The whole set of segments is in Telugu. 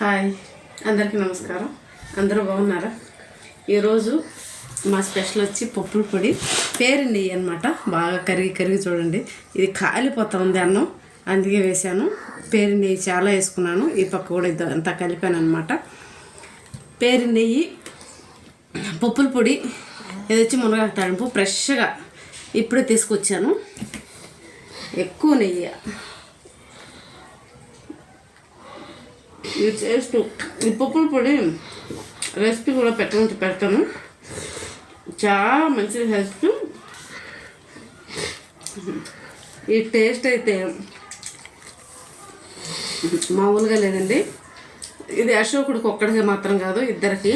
హాయ్ అందరికీ నమస్కారం. అందరూ బాగున్నారా? ఈరోజు మా స్పెషల్ వచ్చి పప్పుల పొడి పేరు నెయ్యి అనమాట బాగా కరిగి కరిగి చూడండి. ఇది కాలిపోతా ఉంది అన్నం. అందుకే వేశాను. పేరు నెయ్యి చాలా వేసుకున్నాను. ఈ పక్క కూడా ఇది అంతా కలిపాను అనమాట పేరు నెయ్యి పప్పుల పొడి ఇది వచ్చి మునగాకు తాడింపు ఫ్రెష్గా ఇప్పుడే తీసుకొచ్చాను. ఎక్కువ నెయ్యి. ఇది చేస్తూ ఈ పప్పుల పొడి రెసిపీ కూడా పెట్టమంటే పెడతాను. చాలా మంచిది హెల్త్ ఈ టేస్ట్ అయితే మామూలుగా లేదండి. ఇది అశోకుడికి ఒక్కడికి మాత్రం కాదు ఇద్దరికి.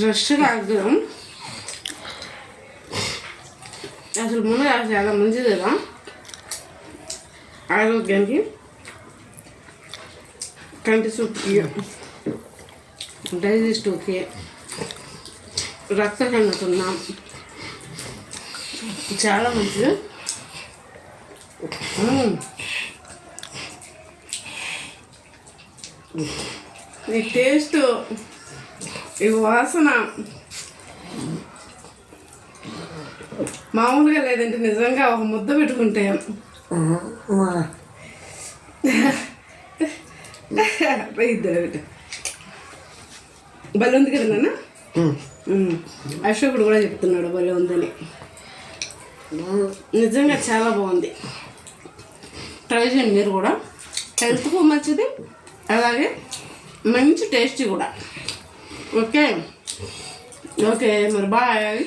ఫ్రెష్గా ఆగ్రహం అసలు మునగ చాలా మంచిది కదా ఆరోగ్యానికి కంటి సూప్కి డైజెస్టివ్కి రక్త కన్నుతున్నాం చాలా మంచిది. ఈ టేస్ట్ ఈ వాసన. మామూలుగా లేదంటే నిజంగా ఒక ముద్ద పెట్టుకుంటే. ఇద్దరు పెట్టు. భలే ఉంది కదా నాన్న. అశోకుడు కూడా చెప్తున్నాడు భలే ఉందని. నిజంగా చాలా బాగుంది. ట్రై చేయండి మీరు కూడా. హెల్త్కు మంచిది. అలాగే మంచి టేస్టీ కూడా. ఓకే. ఓకే మరి బాయ్.